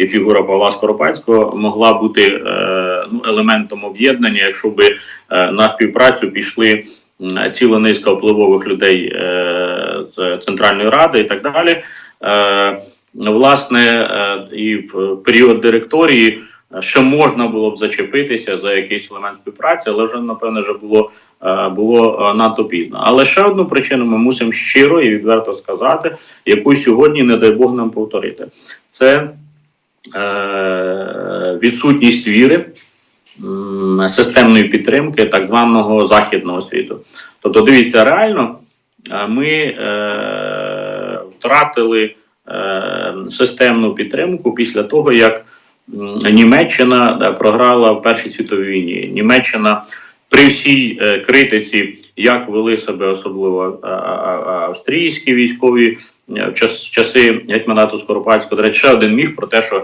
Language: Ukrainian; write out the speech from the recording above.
і фігура Павла Скоропадського могла бути е, ну, елементом об'єднання, якщо би е, на співпрацю пішли ціла низка впливових людей е, з Центральної Ради і так далі. Власне, і в період директорії ще можна було б зачепитися за якийсь елемент співпраці, але вже напевне вже було, було надто пізно. Але ще одну причину ми мусимо щиро і відверто сказати, яку сьогодні, не дай Бог, нам повторити. Це відсутність віри. Системної підтримки так званого західного світу. Тобто, дивіться, реально е, ми е, втратили е, системну підтримку після того, як Німеччина е, програла в Першій світовій війні. Німеччина при всій е, критиці, як вели себе особливо е, е, е, австрійські військові е, в час, часи гетьманату Скоропадського. До речі, ще один міф про те, що